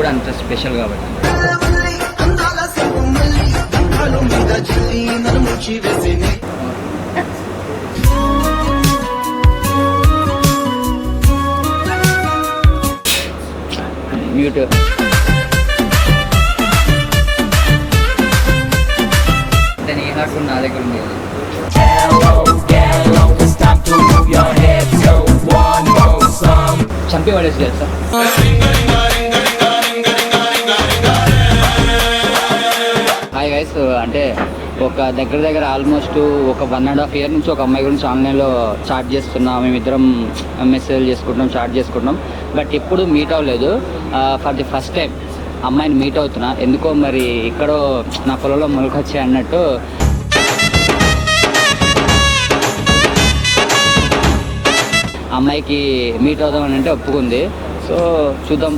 కూడా అంత స్పెషల్ కాబట్టి. మ్యూట్ దాని ఏ హార్ట్ నా దగ్గర ఉంది. చంపి పడేసి తెలుసా? అంటే ఒక దగ్గర దగ్గర ఆల్మోస్ట్ ఒక వన్ అండ్ హాఫ్ ఇయర్ నుంచి ఒక అమ్మాయి గురించి ఆన్లైన్లో చాట్ చేస్తున్నాం. మేమిద్దరం మెసేజ్ చేసుకుంటున్నాం చాట్ చేసుకుంటున్నాం. బట్ ఎప్పుడు మీట్ అవ్వలేదు. ఫర్ ది ఫస్ట్ టైం అమ్మాయిని మీట్ అవుతున్నా. ఎందుకో మరి ఇక్కడో నా పొలంలో మొలకొచ్చాయి అన్నట్టు. అమ్మాయికి మీట్ అవుదామని అంటే ఒప్పుకుంది. సో చూద్దాం.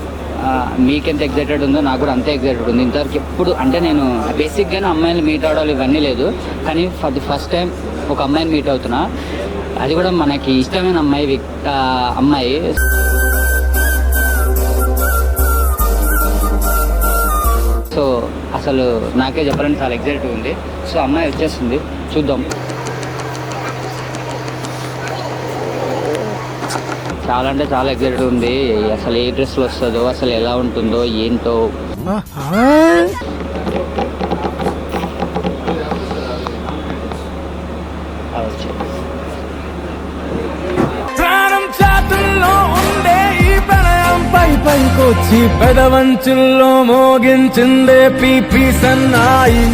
మీకెంత ఎగ్జైటెడ్ ఉందో నాకు కూడా అంతే ఎగ్జైటెడ్ ఉంది. ఇంతవరకు ఎప్పుడు అంటే నేను బేసిక్గానే అమ్మాయిలు మీట్ అవ్వడాలు ఇవన్నీ లేదు. కానీ ఫర్ ది ఫస్ట్ టైం ఒక అమ్మాయిని మీట్ అవుతున్నా. అది కూడా మనకి ఇష్టమైన అమ్మాయి అమ్మాయి. సో అసలు నాకే చెప్పాలంటే చాలా ఎగ్జైట్ ఉంది. సో అమ్మాయి వచ్చేస్తుంది. చూద్దాం. చాలా అంటే చాలా ఎగ్జైటెడ్ ఉంది. అసలు ఏ డ్రెస్లో వస్తుందో అసలు ఎలా ఉంటుందో ఏంటో. పైకొచ్చి పెదవంచుల్లో మోగించిందే పీపీ సన్నాయి.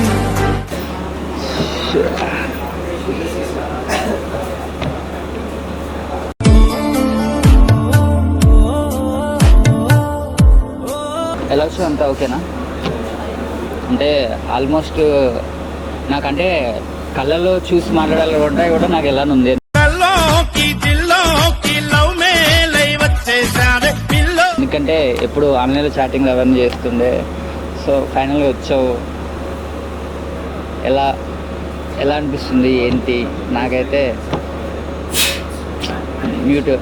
వచ్చి అంతా ఓకేనా? అంటే ఆల్మోస్ట్ నాకంటే కళ్ళలో చూసి మాట్లాడాలి ఉంటాయి కూడా నాకు ఎలా ఉంది. ఎందుకంటే ఎప్పుడు ఆన్లైన్లో చాటింగ్ అవన్నీ చేస్తుండే. సో ఫైనల్గా వచ్చావు. ఎలా ఎలా అనిపిస్తుంది ఏంటి? నాకైతే మ్యూట్.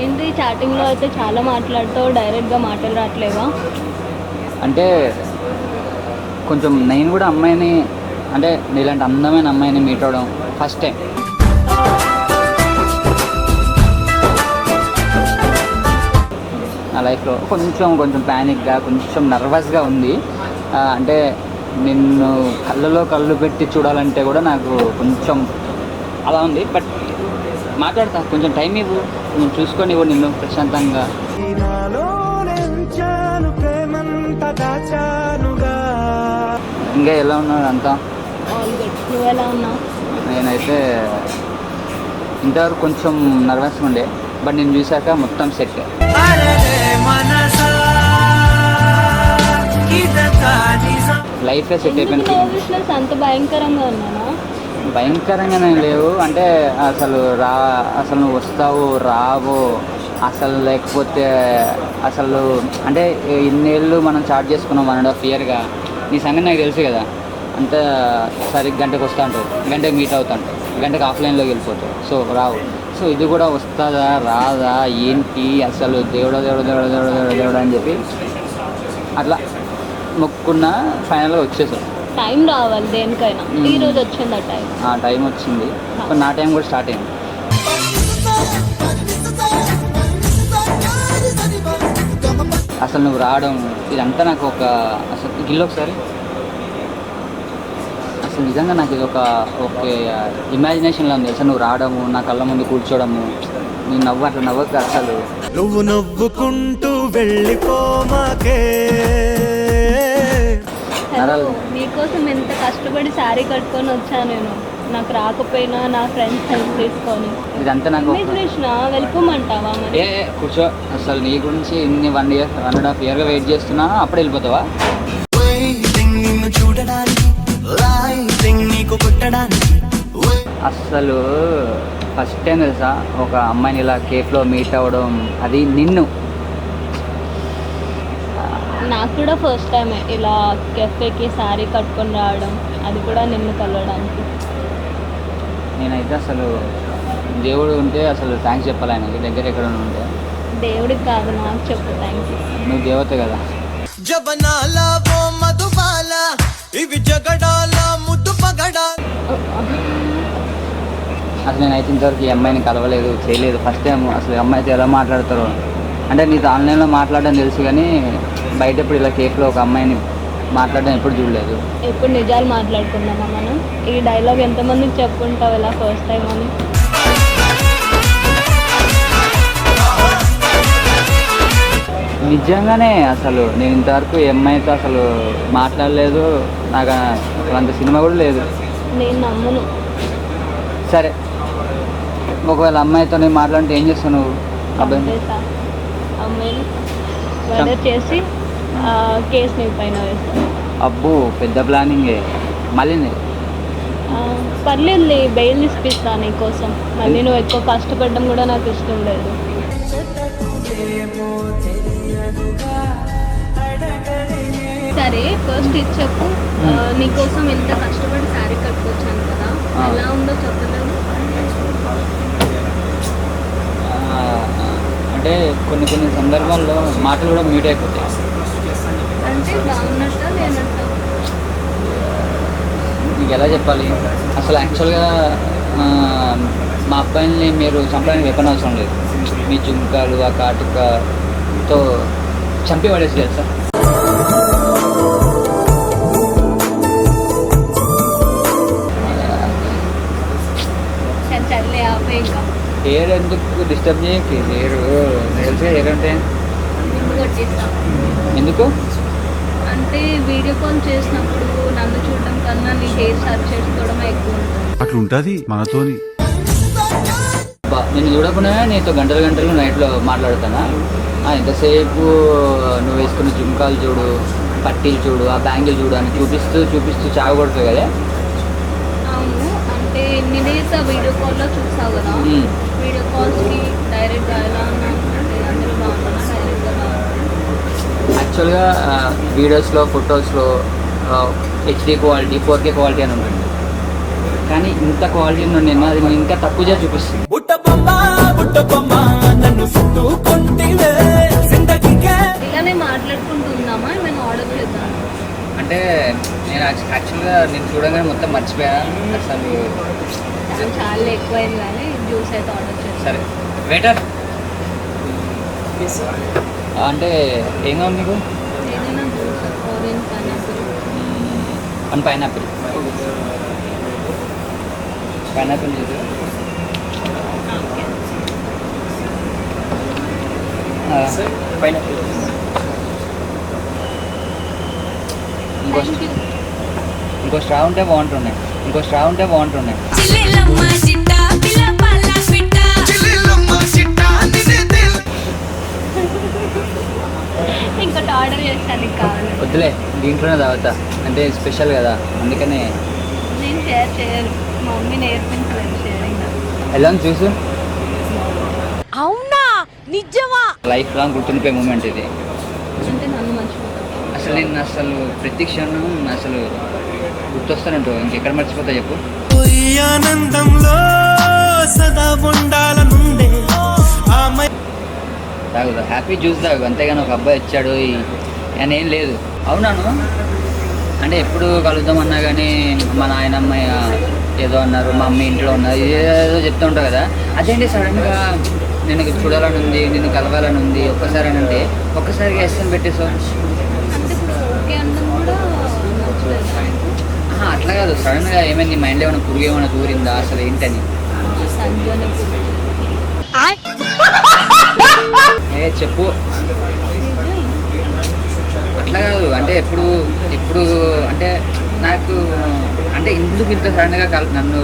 ఏంటి చాటింగ్లో అయితే చాలా మాట్లాడుతావు డైరెక్ట్గా మాటలు రావట్లేవా? అంటే కొంచెం నేను కూడా అమ్మాయిని అంటే ఇలాంటి అందమైన అమ్మాయిని మీట్ అవడం ఫస్ట్ టైం నా లైఫ్లో కొంచెం కొంచెం ప్యానిక్గా కొంచెం నర్వస్గా ఉంది. అంటే నిన్ను కళ్ళలో కళ్ళు పెట్టి చూడాలంటే కూడా నాకు కొంచెం అలా ఉంది. బట్ మాట్లాడతా కొంచెం టైం ఇవ్వు. నువ్వు చూసుకొని ఇవ్వు నిన్ను ప్రశాంతంగా. ఇంకా ఎలా ఉన్నాడు అంతా? నేనైతే ఇంతవరకు కొంచెం నర్వస్గా ఉండే బట్ నేను చూశాక మొత్తం సెట్. లైఫే సెట్ అయిపోయింది అంత భయంకరంగా ఉన్నానా? భయంకరంగానే లేవు. అంటే అసలు రా అసలు నువ్వు వస్తావు రావు అసలు లేకపోతే అసలు అంటే ఇన్నేళ్ళు మనం చార్జ్ చేసుకున్నాం వన్ అండ్ హాఫ్ ఇయర్గా. నీ సంగతి నాకు తెలుసు కదా. అంత సరి గంటకు వస్తా అంటావు. గంటకు మీట్ అవుతా అంటావు. గంటకు ఆఫ్లైన్లోకి వెళ్ళిపోతావు. సో రావు. సో ఇది కూడా వస్తుందా రాదా ఏంటి అసలు దేవుడా దేవుడా దేవుడా దేవుడా దేవుడా దేవుడా అని చెప్పి అట్లా మొక్కున్న ఫైనల్గా వచ్చేసాం. టైం రావాలి దేనికైనా. ఈ రోజు వచ్చింది ఆ టైం ఆ టైం వచ్చింది. సో నా టైం కూడా స్టార్ట్ అయింది. అసలు నువ్వు రావడం ఇదంతా నాకు ఒక అసలు గిల్లు ఒకసారి. అసలు నిజంగా నాకు ఇది ఒక ఒక ఇమాజినేషన్లో ఉంది. అసలు నువ్వు రావడము నా కళ్ళ ముందు కూర్చోవడము నీ నవ్వు అట్లా నవ్వక అసలు. నువ్వు నవ్వుకుంటూ వెళ్ళిపోమాకే హలో నరాలు. నీకోసం ఎంత కష్టపడి శారీ కట్టుకొని వచ్చా నేను? నాకు రాకపోయినా నా ఫ్రెండ్స్ హెల్ప్ తీసుకొని ఇదంతా నాకు ఇమిగ్రేషన్? వెళ్ళిపోమంటావా మరి? ఏ కూర్చో. అసలు నీ గురించి ఇన్ని one year one and half ఇయర్గా wait చేస్తున్నా అప్పుడు వెళ్ళిపోతావా? నిన్ను చూడడానికి లైటింగ్ నీకు కొట్టడానికి. అస్సలు ఫస్ట్ టైం తెలుసా ఒక అమ్మాయిని ఇలా కేఫ్లో మీట్ అవ్వడం. అది నిన్ను. నాకు కూడా ఫస్ట్ టైం ఇలా కెఫేకి శారీ కట్టుకొని రావడం అది కూడా నిన్ను కలవడానికి. నేనైతే అసలు దేవుడు ఉంటే అసలు థ్యాంక్స్ చెప్పాలి ఆయనకి. దగ్గర ఎక్కడ ఉంటే. దేవుడికి కాదు నాకు చెప్పు థ్యాంక్ యూ నువ్వు దేవత కదా. జవనాల ఓ మధుబాల ఇవి జగడాల ముద్దు అసలు నేనైతే ఇంతవరకు ఈ అమ్మాయిని కలవలేదు చేయలేదు. ఫస్ట్ టైం అసలు అమ్మాయితో ఎలా మాట్లాడతారో. అంటే నీతో ఆన్లైన్లో మాట్లాడడం తెలుసు కానీ బయట ఇప్పుడు ఇలా కేఫ్లో ఒక అమ్మాయిని మాట్లాడడం ఎప్పుడు చూడలేదు. ఇప్పుడు నిజాలు మాట్లాడుకుందామా మనం? ఈ డైలాగ్ ఎంతమందికి చెప్పుకుంటావు ఇలా ఫస్ట్ టైం అని? నిజంగానే అసలు నేను ఇంతవరకు ఈ అమ్మాయితో అసలు మాట్లాడలేదు. నాకు అసలు అంత సినిమా కూడా లేదు. నేను నమ్మను. సరే. ఒకవేళ అమ్మాయితో నేను మాట్లాడితే ఏం చేస్తావు నువ్వు? అబ్బాయి అమ్మాయిని మర్డర్ చేసి కేసు నీ పైన వేస్తా అబ్బో పెద్ద ప్లానింగే మళ్ళీ పర్లేదులే బెయిల్ ఇప్పిస్తా నీకోసం మళ్ళీ నువ్వు ఎక్కువ కష్టపడడం కూడా నాకు ఇష్టం లేదు. సరే ఫస్ట్ ఇది చెప్పు. నీకోసం ఎంత కష్టపడి శారీ కట్టుకొచ్చాను కదా. ఎలా ఉందో చెప్పలేదు అంటే కొన్ని కొన్ని సందర్భాల్లో మాటలు కూడా మ్యూట్ అయిపోతాయి. మీకు ఎలా చెప్పాలి? అసలు యాక్చువల్గా మా అబ్బాయిని మీరు చంపడానికి వెపన్ అవసరం లేదు. మీ జుంకాలు ఆ కాటుకతో చంపి పడేసి తెలుసా సరే. హెయిర్ ఎందుకు డిస్టర్బ్ చేయకి? హెయిర్ తెలిసే హెయిర్ అంటే? ఎందుకు అంటే వీడియో కాల్ చేసినప్పుడు నన్ను చూడడం కన్నా నీ హెయిర్ సర్చ్ చేసుకోవడమే ఎక్కువ ఉంటుంది. అట్లుంటది మనతోని. బా నేను చూడకుండా నీతో గంటలు గంటలు నైట్లో మాట్లాడుతానా? ఆ, ఎంతసేపు నువ్వు వేసుకున్న జుంకాలు చూడు పట్టీలు చూడు ఆ బ్యాంగిల్ చూడు అని చూపిస్తూ చూపిస్తూ చావగొడుతుంది కదా? అవును అంటే నేనైతే వీడియో కాల్లో చూసావు కదా. వీడియో కాల్స్కి డైరెక్ట్గా ఎలా ఉన్నాను అంటే అందరూ బాగున్నా డైరెక్ట్గా యాక్చువల్గా వీడియోస్లో ఫొటోస్లో HD quality four K quality అని ఉంటుంది. కానీ ఇంత క్వాలిటీ నుండి నేను అది నేను ఇంకా తక్కువ చేసి చూపిస్తుంది ఇలానే మాట్లాడుకుంటూ ఉందామా? ఏమైనా ఆర్డర్ చేద్దాం అంటే నేను యాక్చువల్గా నేను చూడగానే మొత్తం మర్చిపోయాను. అసలు చాలా ఎక్కువైంది కానీ జ్యూస్ అయితే ఆర్డర్ సరే. వెయిటర్ అంటే ఏం కావాలి నీకు? ఏదైనా juice orange pineapple one pineapple. Pineapple juice pineapple. ఇంకో ఇంకో స్ట్రా ఉంటే బాగుంటున్నాయి ఇంకో స్ట్రా ఉంటే బాగుంటున్నాయి కావాలి. వద్దులే దీంట్లోనే తాగుతా. అంటే స్పెషల్ కదా అందుకనే. నేను షేర్ చేయను. మా మమ్మీ నేర్పించలేదు షేరింగ్ ఎలా ఉంది చూసు? అవునా? నిజమా? లైఫ్ లాంగ్ గుర్తుండిపోయే మూమెంట్ ఇది. అంటే నన్ను మర్చిపోతాను అసలు నేను అసలు ప్రతి క్షణం అసలు గుర్తొస్తానంటూ ఇంకెక్కడ మర్చిపోతా చెప్పు? ఆనందంలో సదా ఉండాలనుండే. ఆమె తాగుదా హ్యాపీ జ్యూస్ తాగు. అంతేగాని ఒక అబ్బాయి వచ్చాడు ఈ- అని ఏం లేదు. అవునాను. అంటే ఎప్పుడు కలుద్దామన్నా కానీ మా నాయనమ్మ ఏదో అన్నారు మా అమ్మ ఇంట్లో ఉన్నారు ఏదో చెప్తూ ఉంటావు కదా. అదేంటి సడన్గా నిన్ను చూడాలని ఉంది నిన్ను కలవాలని ఉంది ఒక్కసారి అని అంటే ఒక్కసారిగా ఎస్ఎం పెట్టేసావు అంటే ఇప్పుడు ఓకే అన్నం కూడా నచ్చలేదు ఆహా, అట్లా కాదు. సడన్గా ఏమైంది? మైండ్లో ఏమైనా పురుగు ఏమైనా దూరిందా? అసలు ఏంటని? ఏ చెప్పు. అట్లా కాదు. అంటే ఎప్పుడు ఇప్పుడు అంటే నాకు అంటే ఇందుకు ఇంత సడన్గా కల్ నన్ను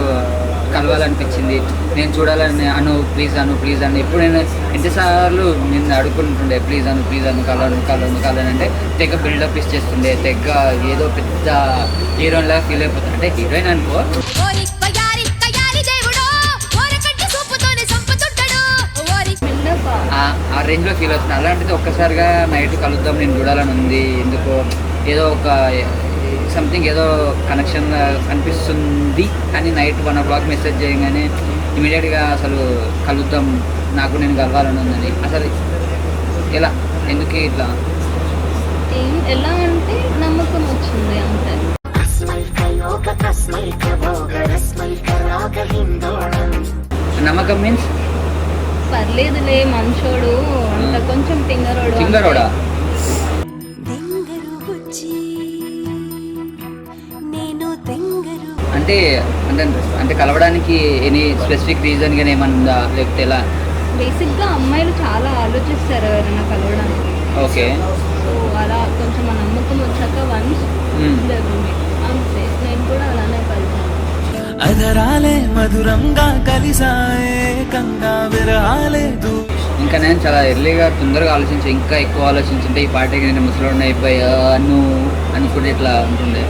కలవాలనిపించింది? నేను చూడాలని అను ప్లీజ్ అను ప్లీజ్ అను. ఎప్పుడు నేను ఎన్నిసార్లు నిన్ను అడుగుతుంటుండే ప్లీజ్ అను ప్లీజ్ అను కలను కలను కలను అంటే తెగ బిల్డప్ ఇచ్చేస్తుండే తెగ ఏదో పెద్ద హీరోయిన్ లాగా ఫీల్ అయిపోతుంది అంటే హీరోయిన్ అనుకో. ఆ- రేంజ్లో ఫీల్ అవుతుంది అలాంటిది ఒక్కసారిగా నైట్ కలుద్దాం నేను చూడాలని ఉంది. ఎందుకో ఏదో ఒక సంథింగ్ ఏదో కనెక్షన్ అనిపిస్తుంది అని night one o'clock message చేయగానే ఇమీడియట్గా అసలు కలుద్దాం నాకు నేను కలవాలని ఉందని. అసలు ఎలా? ఎందుకు ఇట్లా? ఎలా అంటే నమ్మకం వచ్చింది అంతే. నమ్మకం మీన్స్ పర్లేదులే మంచోడు అంత కొంచెం తింగరోడు సింగరోడా తెంగరు బుజ్జి నేను తెంగరు అంటే అంటే అంటే కలవడానికి ఎనీ స్పెసిఫిక్ రీజన్ కానీ ఏమన్నా ఉందా? లేకపోతే ఎలా? బేసిక్గా అమ్మాయిలు చాలా ఆలోచిస్తారు ఎవరైనా కలవడానికి. ఓకే. సో అలా కొంచెం ఆ నమ్మకం వచ్చాక వన్స్ అంతే. నేను కూడా అలానే కలిసాను అధరాలే మధురంగా కలిసాయే కంగా ఇంకా నేను చాలా ఎర్లీగా తొందరగా ఆలోచించి ఇంకా ఎక్కువ ఆలోచించుంటే ఈ పార్టీకి నేను ముసలోడిని అయిపోయా అను అనుకుంటే ఇట్లా ఉంటుండే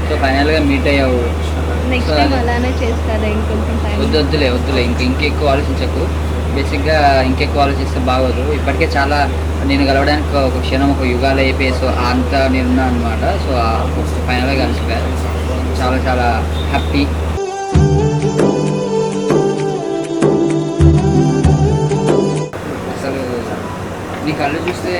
సో ఫైనల్గా మీట్ అయ్యావు. నెక్స్ట్ టైం అలానే చేస్తారా ఇంకొంచెం టైం వద్దు వద్దులే వద్దులే ఇంక ఇంకెక్కువ ఆలోచించకు. బేసిక్గా ఇంకెక్కువ ఆలోచిస్తే బాగోదు. ఇప్పటికే చాలా నేను కలవడానికి ఒక క్షణం ఒక యుగాలు అయిపోయి సో అంత నేనున్నా అనమాట సో ఫైనల్గా కలిసిపోయారు చాలా చాలా హ్యాపీ. అసలు నీ కళ్ళు చూస్తే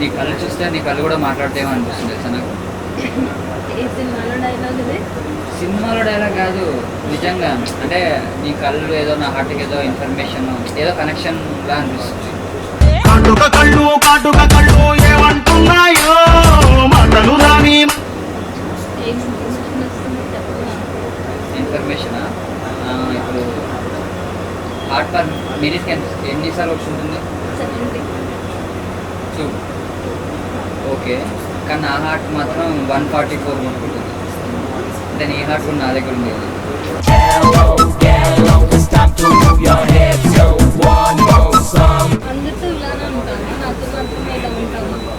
నీ కళ్ళు చూస్తే నీ కళ్ళు కూడా మాట్లాడతేమో అనిపిస్తుంది నాకు? సినిమాలో డైలాగ్ కాదు నిజంగా. అంటే నీ కళ్ళు ఏదో నా హార్ట్కి ఏదో ఇన్ఫర్మేషన్ ఏదో కనెక్షన్ లా అనిపిస్తుంది. కాటుక కళ్ళు కాటుక కళ్ళు ఏమంటున్నాయో? మాటలు రాని ఇన్ఫర్మేషన్ ఇప్పుడు హార్ట్ పర్ మినిట్కి ఎంత ఎన్నిసార్లు సెవెంటీ. టూ ఓకే కానీ నా హార్ట్ మాత్రం వన్ ఫార్టీ ఫోర్ కొట్టుకుంటుంది అంటే నీ హార్ట్ కూడా నా దగ్గర ఉంటాను.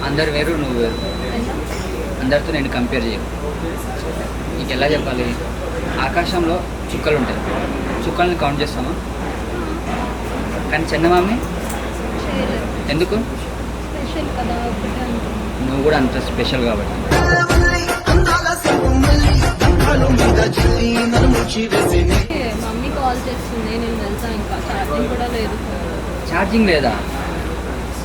అందరు వేరు నువ్వు వేరు. అందరితో నేను కంపేర్ చేయను. నీకు ఎలా చెప్పాలి? ఆకాశంలో చుక్కలు ఉంటాయి. చుక్కల్ని కౌంట్ చేస్తామా? కానీ చందమామి చేయలేదు. ఎందుకు? స్పెషల్ కదా నువ్వు కూడా అంత స్పెషల్ కాబట్టి. మమ్మీ కాల్ చేస్తుంది నేను వెళ్తా ఇంకా. ఛార్జింగ్ కూడా లేదు. ఛార్జింగ్ లేదా?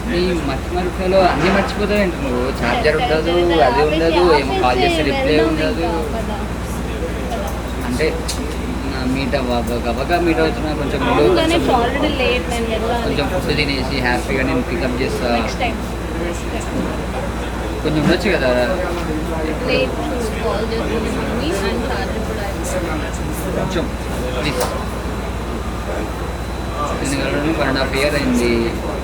నీ మర్చి మరిపోలో అన్నీ మర్చిపోతావు ఏంటి నువ్వు ఛార్జర్ ఉండదు అది ఉండదు ఏమో కాల్ చేస్తే రిప్లై ఉండదు. అంటే మీట్ అవ్వ గబగా మీట్ అవుతున్నా కొంచెం కొంచెం ఫుడ్ తినేసి హ్యాపీగా నేను పికప్ చేస్తా. కొంచెం ఉండొచ్చు కదా? కొంచెం please one and half year అయింది.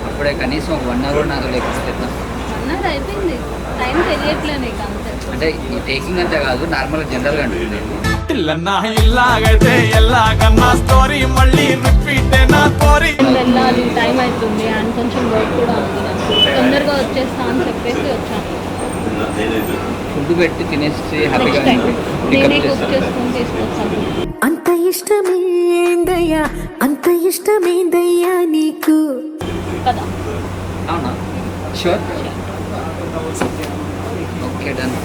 అప్పుడే కనీసం ఒక వన్ అవర్ నాతో లేకపోతే అంటే ఈ టేకింగ్ అంతే కాదు నార్మల్గా జనరల్గా అంటుంది ఇల్లాగైతే ఎల్లాగన్నా స్టోరీ మళ్ళీ ఫుడ్ పెట్టి తినేసి హ్యాపీగా అంత ఇష్టమేందయ్యా? అంత ఇష్టమేందయ్యా నీకు? కదా? అవునా? Sure okay done